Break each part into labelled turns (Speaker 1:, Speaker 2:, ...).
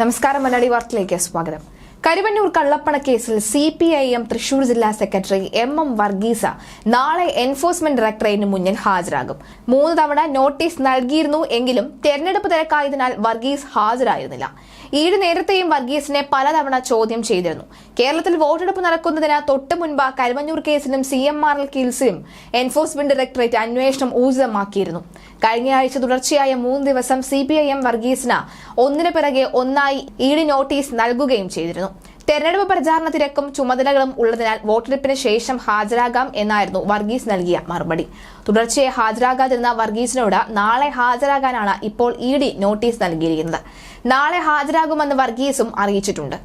Speaker 1: നമസ്കാരം മലയാളി വാർത്തയിലേക്ക് സ്വാഗതം. കരുവന്നൂർ കള്ളപ്പണ കേസിൽ C P I M Thrissur ജില്ലാ സെക്രട്ടറി എം എം വർഗീസ നാളെ എൻഫോഴ്സ്മെന്റ് ഡയറക്ടറേറ്റിന് മുന്നിൽ ഹാജരാകും. മൂന്ന് തവണ നോട്ടീസ് നൽകിയിരുന്നു എങ്കിലും തെരഞ്ഞെടുപ്പ് തിരക്കായതിനാൽ വർഗീസ് ഹാജരായിരുന്നില്ല. ഈട് നേരത്തെയും വർഗീസിനെ പലതവണ ചോദ്യം ചെയ്തിരുന്നു. കേരളത്തിൽ വോട്ടെടുപ്പ് നടക്കുന്നതിന് തൊട്ടു മുൻപ് കരുവഞ്ഞൂർ കേസിലും സി എം ആർ എൽ കേസിലും എൻഫോഴ്സ്മെന്റ് ഡയറക്ടറേറ്റ് അന്വേഷണം ഊർജിതമാക്കിയിരുന്നു കഴിഞ്ഞ ആഴ്ച തുടർച്ചയായ മൂന്ന് ദിവസം സി പി ഐ എം വർഗീസിന് ഒന്നിനു പിറകെ ഒന്നായി ഈട് നോട്ടീസ് നൽകുകയും ചെയ്തിരുന്നു. തെരഞ്ഞെടുപ്പ് പ്രചാരണ തിരക്കും ചുമതലകളും ഉള്ളതിനാൽ വോട്ടെടുപ്പിന് ശേഷം ഹാജരാകാം എന്നായിരുന്നു വർഗീസ് നൽകിയ മറുപടി. തുടർച്ചയായി ഹാജരാകാതിരുന്ന വർഗീസിനോട് നാളെ ഹാജരാകാനാണ് ഇപ്പോൾ ഇ ഡി നോട്ടീസ് നൽകിയിരിക്കുന്നത്. നാളെ ഹാജരാകുമെന്ന് വർഗീസും അറിയിച്ചിട്ടുണ്ട്.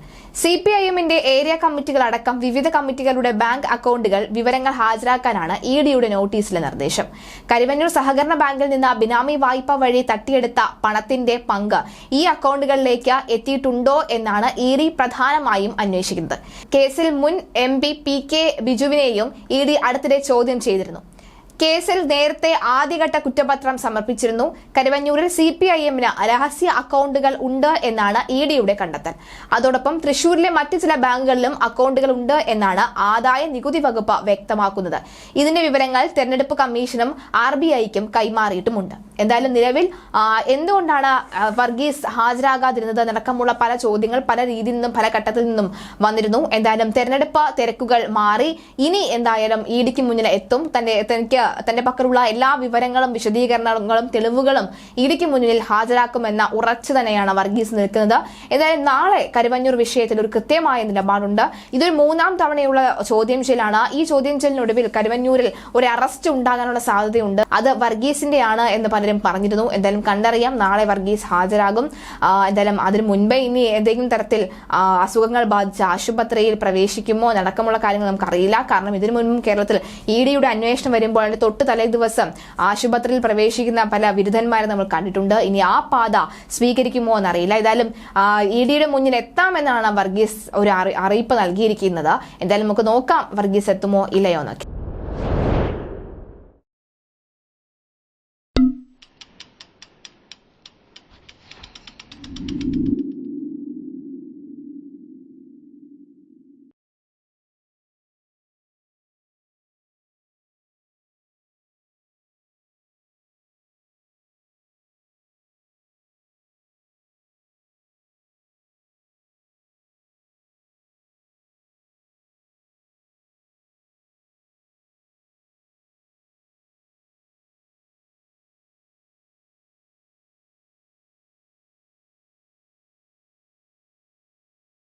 Speaker 1: സി പി ഐ എമ്മിന്റെ ഏരിയ കമ്മിറ്റികളടക്കം വിവിധ കമ്മിറ്റികളുടെ ബാങ്ക് അക്കൗണ്ടുകൾ വിവരങ്ങൾ ഹാജരാക്കാനാണ് ഇ ഡിയുടെ നോട്ടീസിലെ നിർദ്ദേശം. കരുവന്നൂർ സഹകരണ ബാങ്കിൽ നിന്ന് ബിനാമി വായ്പ വഴി തട്ടിയെടുത്ത പണത്തിന്റെ പങ്ക് ഈ അക്കൗണ്ടുകളിലേക്ക് എത്തിയിട്ടുണ്ടോ എന്നാണ് ഇ ഡി പ്രധാനമായും അന്വേഷിക്കുന്നത്. കേസിൽ മുൻ എം പി കെ ബിജുവിനെയും ഇ ഡി അടുത്തിടെ ചോദ്യം ചെയ്തിരുന്നു. കേസിൽ നേരത്തെ ആദ്യഘട്ട കുറ്റപത്രം സമർപ്പിച്ചിരുന്നു. കരുവഞ്ഞൂരിൽ സി പി ഐ എമ്മിന് രഹസ്യ അക്കൗണ്ടുകൾ ഉണ്ട് എന്നാണ് ഇ ഡിയുടെ കണ്ടെത്തൽ. അതോടൊപ്പം തൃശൂരിലെ മറ്റ് ചില ബാങ്കുകളിലും അക്കൗണ്ടുകൾ ഉണ്ട് എന്നാണ് ആദായ നികുതി വകുപ്പ് വ്യക്തമാക്കുന്നത്. ഇതിന്റെ വിവരങ്ങൾ തെരഞ്ഞെടുപ്പ് കമ്മീഷനും ആർ ബി ഐക്കും കൈമാറിയിട്ടുമുണ്ട്. എന്തായാലും നിലവിൽ എന്തുകൊണ്ടാണ് വർഗീസ് ഹാജരാകാതിരുന്നത്? അടക്കമുള്ള പല ചോദ്യങ്ങൾ പല രീതിയിൽ നിന്നും പല ഘട്ടത്തിൽ നിന്നും വന്നിരുന്നു. എന്തായാലും തെരഞ്ഞെടുപ്പ് തിരക്കുകൾ മാറി. ഇനി എന്തായാലും ഇ ഡിക്ക് മുന്നിൽ എത്തും. തന്റെ തനിക്ക് തന്റെ പക്കലുള്ള എല്ലാ വിവരങ്ങളും വിശദീകരണങ്ങളും തെളിവുകളും ഇ ഡിക്ക് മുന്നിൽ ഹാജരാക്കുമെന്ന ഉറച്ചു തന്നെയാണ് വർഗീസ് നിൽക്കുന്നത്. എന്തായാലും നാളെ കരുവഞ്ഞൂർ വിഷയത്തിൽ ഒരു കൃത്യമായ നിലപാടുണ്ട്. ഇതൊരു മൂന്നാം തവണയുള്ള ചോദ്യം ചെയ്യലാണ് ഈ ചോദ്യം ചെയ്യലിനൊടുവിൽ കരുവഞ്ഞൂരിൽ ഒരു അറസ്റ്റ് ഉണ്ടാകാനുള്ള സാധ്യതയുണ്ട്. അത് വർഗീസിന്റെയാണ് എന്ന് പലരും പറഞ്ഞിരുന്നു. എന്തായാലും കണ്ടറിയാം. നാളെ വർഗീസ് ഹാജരാകും. എന്തായാലും അതിന് മുൻപേ ഇനി ഏതെങ്കിലും തരത്തിൽ അസുഖങ്ങൾ ബാധിച്ച ആശുപത്രിയിൽ പ്രവേശിക്കുമോ? നടക്കമുള്ള കാര്യങ്ങൾ നമുക്കറിയില്ല. കാരണം ഇതിനു മുൻപും കേരളത്തിൽ ഇ ഡിയുടെ അന്വേഷണം വരുമ്പോൾ അതിന്റെ തൊട്ട് തലേ ദിവസം ആശുപത്രിയിൽ പ്രവേശിക്കുന്ന പല വിരുദ്ധന്മാരെ നമ്മൾ കണ്ടിട്ടുണ്ട്. ഇനി ആ പാത സ്വീകരിക്കുമോ എന്നറിയില്ല. ഏതായാലും ഇ ഡിയുടെ മുന്നിൽ എത്താമെന്നാണ് വർഗീസ് ഒരു അറിയിപ്പ് നൽകിയിരിക്കുന്നത്. എന്തായാലും നമുക്ക് നോക്കാം വർഗീസ് എത്തുമോ ഇല്ലയോ എന്നൊക്കെ. Thank you.